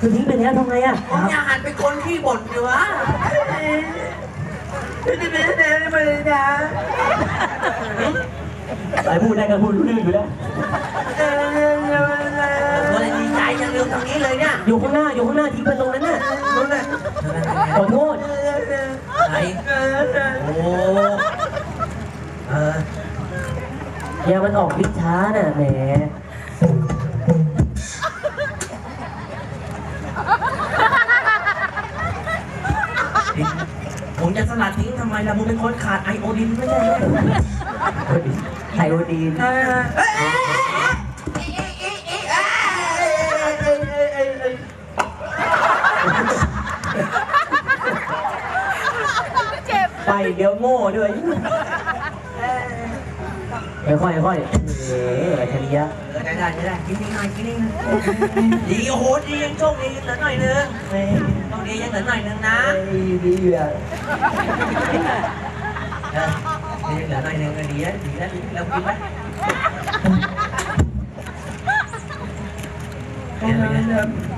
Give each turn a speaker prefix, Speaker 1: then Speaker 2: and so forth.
Speaker 1: คือทิ้งไปแล้วทำไงอะ
Speaker 2: ผมอยากหันไปคนขี้บ่นอยู่วะ
Speaker 1: สายพูดได้ก็พูดรู้เรื่องอยู่แล้ว
Speaker 2: ผมเลยดีใจจังเร็วทางนี้เลยเนี่ย
Speaker 1: อยู่ข้างหน้าอยู่ข้างหน้าทิ้งไปตรงนั้นน่ะนั่นน่ะขอโทษ
Speaker 2: ไหนโอ้เออ
Speaker 1: อย่ามันออกวิช้าน่ะแหม
Speaker 2: ผมจะสลัดทิ้งทำไมล่ะมึงเป็นคนขาดไอโอดีนไม่ใช่เหรอ
Speaker 1: ไอโอดีนไปเดี๋ยวโง่ด้วย ค่อยๆค่อยๆเอ๋อัจฉริยะ
Speaker 2: เออได้ได้ได้กินนิดหน่อยกินนิดหน่อยดีโอ้โหดียังโชคดียังเหลือหน่อยนึงโชคดียังเหลือหน่อยนึงนะ
Speaker 1: ดีอยู่อะ
Speaker 2: เออดียังเหลือหน่อยนึงก็ดีแล้วดีแล้วดีแล้วกินไหมเดี๋ยวเดี๋ยว